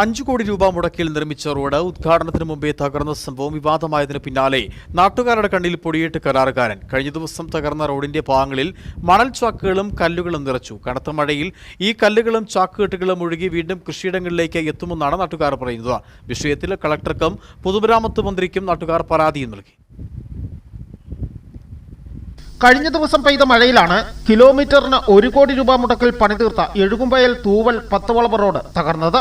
അഞ്ചു കോടി രൂപ മുടക്കിൽ നിർമ്മിച്ച റോഡ് ഉദ്ഘാടനത്തിന് മുമ്പേ തകർന്ന സംഭവം വിവാദമായതിനു പിന്നാലെ നാട്ടുകാരുടെ കണ്ണിൽ പൊടിയിട്ട് കരാറുകാരൻ. കഴിഞ്ഞ ദിവസം തകർന്ന റോഡിന്റെ ഭാഗങ്ങളിൽ മണൽ ചാക്കുകളും കല്ലുകളും നിറച്ചു. കനത്ത മഴയിൽ ഈ കല്ലുകളും ചാക്കുകെട്ടുകളും ഒഴുകി വീണ്ടും കൃഷിയിടങ്ങളിലേക്ക് എത്തുമെന്നാണ് നാട്ടുകാർ പറയുന്നത്. വിഷയത്തിൽ കളക്ടർക്കും പൊതുമരാമത്ത് മന്ത്രിക്കും നാട്ടുകാർ പരാതിയും നൽകി. കഴിഞ്ഞ ദിവസം പെയ്ത മഴയിലാണ് കിലോമീറ്ററിന് ഒരു കോടി രൂപ മുടക്കിൽ പണിതീർത്ത എഴുകുമ്പയൽ തൂവൽ പത്തുവളവ് റോഡ് തകർന്നത്.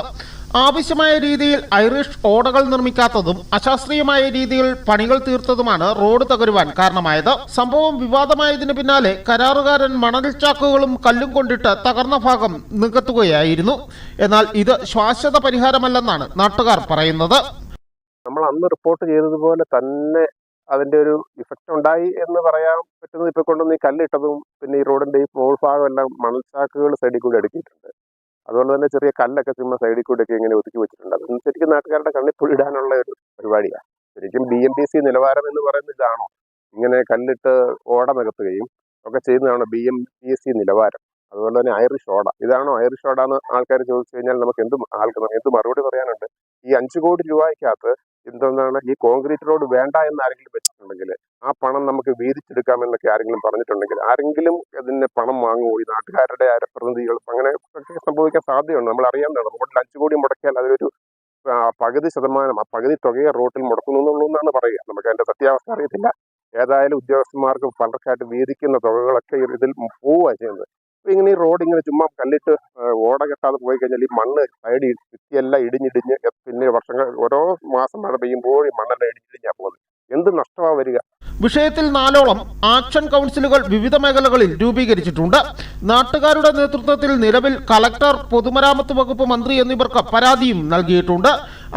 ആവശ്യമായ രീതിയിൽ ഐറിഷ് ഓടകൾ നിർമ്മിക്കാത്തതും അശാസ്ത്രീയമായ രീതിയിൽ പണികൾ തീർത്തതുമാണ് റോഡ് തകരുവാൻ കാരണമായത്. സംഭവം വിവാദമായതിനു പിന്നാലെ കരാറുകാരൻ മണൽ ചാക്കുകളും കല്ലും കൊണ്ടിട്ട് തകർന്ന ഭാഗം നികത്തുകയായിരുന്നു. എന്നാൽ ഇത് ശാശ്വത പരിഹാരമല്ലെന്നാണ് നാട്ടുകാർ പറയുന്നത്. നമ്മൾ അന്ന് റിപ്പോർട്ട് ചെയ്തതുപോലെ തന്നെ അതിന്റെ ഒരു ഇഫക്റ്റ് ഉണ്ടായി എന്ന് പറയാൻ പറ്റുന്നത് ഇപ്പൊ കൊണ്ടുവന്ന് ഈ കല്ലിട്ടതും പിന്നെ ഈ റോഡിന്റെ ഈ മോൾ ഭാഗം എല്ലാം മണൽച്ചാക്കുകൾ സൈഡിൽ കൂടി അടുക്കിയിട്ടുണ്ട്. അതുപോലെ തന്നെ ചെറിയ കല്ലൊക്കെ ചുമ്മാ സൈഡിൽ ഒക്കെ ഇങ്ങനെ ഒതുക്കി വെച്ചിട്ടുണ്ട്. അത് ശരിക്കും നാട്ടുകാരുടെ കണ്ണിൽ പൊഴിടാനുള്ള ഒരു പരിപാടിയാണ് ശരിക്കും ബി എം ബി സി നിലവാരം എന്ന് പറയുന്നത് ഇതാണോ? ഇങ്ങനെ കല്ലിട്ട് ഓട നികത്തുകയും ഒക്കെ ചെയ്യുന്നതാണോ ബി എം ബി സി നിലവാരം? അതുപോലെ തന്നെ ഐറിഷ് ഓട ഇതാണോ ഐറിഷ് ഓട എന്ന് ആൾക്കാർ ചോദിച്ചു കഴിഞ്ഞാൽ നമുക്ക് എന്ത് ആൾക്ക് എന്ത് മറുപടി പറയാനുണ്ട്? ഈ അഞ്ചു കോടി രൂപയ്ക്കകത്ത് എന്തെന്നാണ് ഈ കോൺക്രീറ്റ് റോഡ് വേണ്ട എന്ന് ആരെങ്കിലും വെച്ചിട്ടുണ്ടെങ്കിൽ ആ പണം നമുക്ക് വീതിച്ചെടുക്കാമെന്നൊക്കെ ആരെങ്കിലും പറഞ്ഞിട്ടുണ്ടെങ്കിൽ ആരെങ്കിലും അതിന് പണം വാങ്ങുമോ? ഈ നാട്ടുകാരുടെ പ്രതിനിധികൾ അങ്ങനെ ഒക്കെ സംഭവിക്കാൻ സാധ്യതയുണ്ട്. നമ്മൾ അറിയാവുന്നതാണ് റോഡിൽ അഞ്ചു കോടി മുടക്കിയാൽ അതിലൊരു പകുതി ശതമാനം ആ പകുതി തുകയെ റോട്ടിൽ മുടക്കുന്നു എന്നാണ് പറയുക. നമുക്ക് അതിന്റെ സത്യാവസ്ഥ അറിയത്തില്ല. ഏതായാലും ഉദ്യോഗസ്ഥന്മാർക്ക് പലർക്കായിട്ട് വീതിക്കുന്ന തുകകളൊക്കെ ഇതിൽ പോവുക ചെയ്യുന്നത്. അപ്പൊ ഇങ്ങനെ ഈ റോഡ് ഇങ്ങനെ ചുമ്മാ കല്ലിട്ട് ഓട കെട്ടാതെ പോയി കഴിഞ്ഞാൽ ഈ മണ്ണ് സൈഡ് ഭിത്തിയെല്ലാം ഇടിഞ്ഞിടിഞ്ഞ് പിന്നെ വർഷങ്ങൾ ഓരോ മാസം മഴ പെയ്യുമ്പോൾ മണ്ണെല്ലാം ഇടിഞ്ഞിടിഞ്ഞാ പോകുന്നത്. എന്ത് നഷ്ടമാ വരിക? വിഷയത്തിൽ നാലോളം ആക്ഷൻ കൗൺസിലുകൾ വിവിധ മേഖലകളിൽ രൂപീകരിച്ചിട്ടുണ്ട്. നാട്ടുകാരുടെ നേതൃത്വത്തിൽ നിലവിൽ കളക്ടർ പൊതുമരാമത്ത് വകുപ്പ് മന്ത്രി എന്നിവർക്ക് പരാതിയും നൽകിയിട്ടുണ്ട്.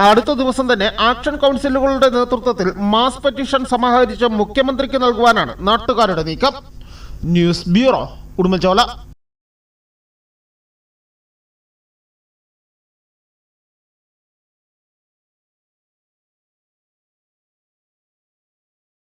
അടുത്ത ദിവസം തന്നെ ആക്ഷൻ കൗൺസിലുകളുടെ നേതൃത്വത്തിൽ മാസ് പെറ്റീഷൻ സമാഹരിച്ച് മുഖ്യമന്ത്രിക്ക് നൽകുവാനാണ് നാട്ടുകാരുടെ നീക്കം. News bureau Udumbanchola.